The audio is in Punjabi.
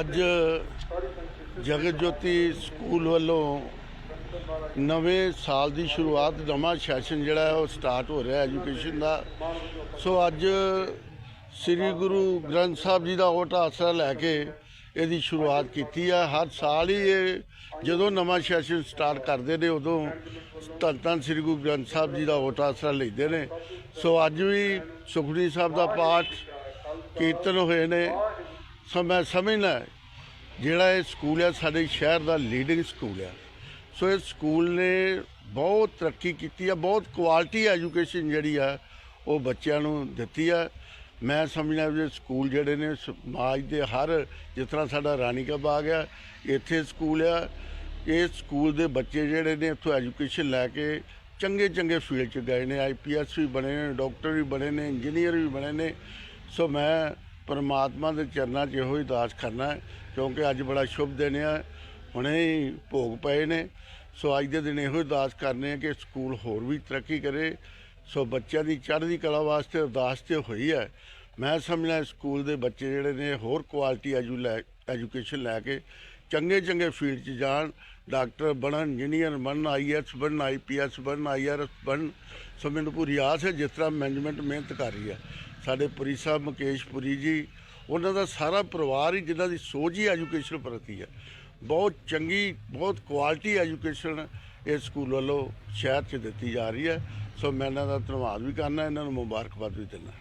ਅੱਜ ਜਗਤ ਜੋਤੀ ਸਕੂਲ ਵੱਲੋਂ ਨਵੇਂ ਸਾਲ ਦੀ ਸ਼ੁਰੂਆਤ ਨਵਾਂ ਸੈਸ਼ਨ ਜਿਹੜਾ ਹੈ ਉਹ ਸਟਾਰਟ ਹੋ ਰਿਹਾ ਐਜੂਕੇਸ਼ਨ ਦਾ। ਸੋ ਅੱਜ ਸ੍ਰੀ ਗੁਰੂ ਗ੍ਰੰਥ ਸਾਹਿਬ ਜੀ ਦਾ ਓਟ ਆਸਰਾ ਲੈ ਕੇ ਇਹਦੀ ਸ਼ੁਰੂਆਤ ਕੀਤੀ ਹੈ ਹਰ ਸਾਲ ਹੀ ਇਹ ਜਦੋਂ ਨਵਾਂ ਸੈਸ਼ਨ ਸਟਾਰਟ ਕਰਦੇ ਨੇ, ਉਦੋਂ ਧੰਨ ਧੰਨ ਸ੍ਰੀ ਗੁਰੂ ਗ੍ਰੰਥ ਸਾਹਿਬ ਜੀ ਦਾ ਓਟ ਆਸਰਾ ਲੈਂਦੇ ਨੇ। ਸੋ ਅੱਜ ਵੀ ਸੁਖਮਨੀ ਸਾਹਿਬ ਦਾ ਪਾਠ ਕੀਰਤਨ ਹੋਏ ਨੇ। ਸੋ ਮੈਂ ਸਮਝਦਾ ਜਿਹੜਾ ਇਹ ਸਕੂਲ ਹੈ ਸਾਡੇ ਸ਼ਹਿਰ ਦਾ ਲੀਡਿੰਗ ਸਕੂਲ ਹੈ ਸੋ ਇਹ ਸਕੂਲ ਨੇ ਬਹੁਤ ਤਰੱਕੀ ਕੀਤੀ ਹੈ ਬਹੁਤ ਕੁਆਲਿਟੀ ਐਜੂਕੇਸ਼ਨ ਜਿਹੜੀ ਆ, ਉਹ ਬੱਚਿਆਂ ਨੂੰ ਦਿੱਤੀ ਆ। ਮੈਂ ਸਮਝਦਾ ਵੀ ਸਕੂਲ ਜਿਹੜੇ ਨੇ ਸਮਾਜ ਦੇ ਹਰ ਜਿਸ ਤਰ੍ਹਾਂ ਸਾਡਾ ਰਾਣੀ ਕਾ ਬਾਗ ਆ, ਇੱਥੇ ਸਕੂਲ ਆ। ਇਹ ਸਕੂਲ ਦੇ ਬੱਚੇ ਜਿਹੜੇ ਨੇ, ਇੱਥੋਂ ਐਜੂਕੇਸ਼ਨ ਲੈ ਕੇ ਚੰਗੇ ਚੰਗੇ ਫੀਲਡ 'ਚ ਗਏ ਨੇ। ਆਈਪੀਐਸ ਵੀ ਬਣੇ ਨੇ ਡਾਕਟਰ ਵੀ ਬਣੇ ਨੇ ਇੰਜੀਨੀਅਰ ਵੀ ਬਣੇ ਨੇ। ਸੋ ਮੈਂ ਪਰਮਾਤਮਾ ਦੇ ਚਰਨਾਂ 'ਚ ਇਹੋ ਹੀ ਦਾਸ ਕਰਨਾ ਹੈ, ਕਿਉਂਕਿ ਅੱਜ ਬੜਾ ਸ਼ੁਭ ਦਿਨ ਹੈ ਹੁਣੇ ਹੀ ਭੋਗ ਪਏ ਨੇ। ਸੋ ਅੱਜ ਦੇ ਦਿਨ ਇਹੋ ਹੀ ਅਰਦਾਸ ਕਰਨੇ ਆ ਕਿ ਸਕੂਲ ਹੋਰ ਵੀ ਤਰੱਕੀ ਕਰੇ। ਸੋ ਬੱਚਿਆਂ ਦੀ ਚੜ੍ਹਦੀ ਕਲਾ ਵਾਸਤੇ ਅਰਦਾਸ ਤੇ ਹੋਈ ਹੈ। ਮੈਂ ਸਮਝਣਾ ਸਕੂਲ ਦੇ ਬੱਚੇ ਜਿਹੜੇ ਨੇ ਹੋਰ ਕੁਆਲਿਟੀ ਐਜੂ ਲੈ ਐਜੂਕੇਸ਼ਨ ਲੈ ਕੇ ਚੰਗੇ ਚੰਗੇ ਫੀਲਡ 'ਚ ਜਾਣ। ਡਾਕਟਰ ਬਣਨ, ਇੰਜੀਨੀਅਰ ਬਣਨ ਆਈਐਸ ਬਣਨ ਆਈਪੀਐਸ ਬਣਨ ਆਈਆਰਐਸ ਬਣਨ। ਸੋ ਮੈਨੂੰ ਪੂਰੀ ਆਸ ਹੈ ਜਿਸ ਤਰ੍ਹਾਂ ਮੈਨੇਜਮੈਂਟ ਮਿਹਨਤ ਕਰ ਰਹੀ ਹੈ। ਸਾਡੇ ਪੁਰੀ ਸਾਹਿਬ, ਮੁਕੇਸ਼ ਪੁਰੀ ਜੀ, ਉਹਨਾਂ ਦਾ ਸਾਰਾ ਪਰਿਵਾਰ ਹੀ ਜਿਨ੍ਹਾਂ ਦੀ ਸੋਝ ਹੀ ਐਜੂਕੇਸ਼ਨ ਪ੍ਰਤੀ ਹੈ। ਬਹੁਤ ਚੰਗੀ, ਬਹੁਤ ਕੁਆਲਿਟੀ ਐਜੂਕੇਸ਼ਨ ਇਸ ਸਕੂਲ ਵੱਲੋਂ ਸ਼ਹਿਰ 'ਚ ਦਿੱਤੀ ਜਾ ਰਹੀ ਹੈ। ਸੋ ਮੈਂ ਇਹਨਾਂ ਦਾ ਧੰਨਵਾਦ ਵੀ ਕਰਨਾ, ਇਹਨਾਂ ਨੂੰ ਮੁਬਾਰਕਬਾਦ ਵੀ ਦਿੰਦਾ।